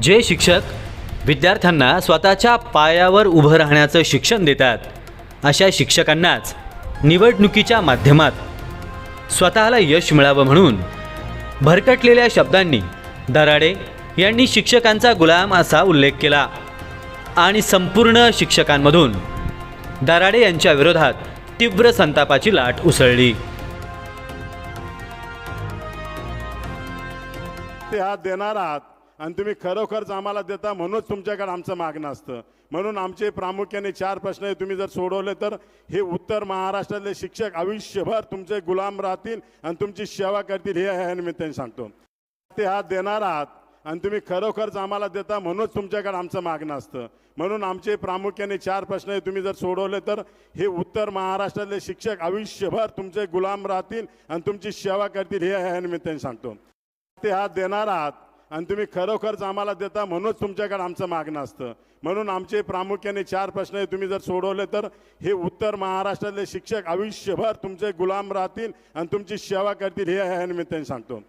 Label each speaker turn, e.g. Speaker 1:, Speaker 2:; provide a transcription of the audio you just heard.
Speaker 1: जे शिक्षक विद्यार्थ्यांना स्वतःच्या पायावर उभं राहण्याचं शिक्षण देतात अशा शिक्षकांनाच निवडणुकीच्या माध्यमात स्वतःला यश मिळावं म्हणून भरकटलेल्या शब्दांनी दराडे यांनी शिक्षकांचा गुलाम असा उल्लेख केला आणि संपूर्ण शिक्षकांमधून दराडे यांच्या विरोधात तीव्र संतापाची लाट उसळली.
Speaker 2: देणार आहात. आणि तुम्ही खरोखरच आम्हाला देता म्हणूनच तुमच्याकडे आमचं मागणं असतं. म्हणून आमचे प्रामुख्याने चार प्रश्न आहे तुम्ही जर सोडवले तर हे उत्तर महाराष्ट्रातले शिक्षक आयुष्यभर तुमचे गुलाम राहतील आणि तुमची सेवा करतील हे ह्या निमित्ताने सांगतो. ते हा देणार आहात आणि तुम्ही खरोखरच आम्हाला देता म्हणूनच तुमच्याकडे आमचं मागणं असतं. म्हणून आमचे प्रामुख्याने चार प्रश्न आहे तुम्ही जर सोडवले तर हे उत्तर महाराष्ट्रातले शिक्षक आयुष्यभर तुमचे गुलाम राहतील आणि तुमची सेवा करतील हे ह्या निमित्ताने सांगतो. ते हा देणार आहात. आणि तुम्ही खरोखरच आम्हाला देता म्हणूनच तुमच्याकडे आमचं मागणं असतं. म्हणून आमचे प्रामुख्याने चार प्रश्न आहे तुम्ही जर सोडवले तर हे उत्तर महाराष्ट्रातले शिक्षक आयुष्यभर तुमचे गुलाम राहतील आणि तुमची सेवा करतील हे ह्या निमित्ताने सांगतो.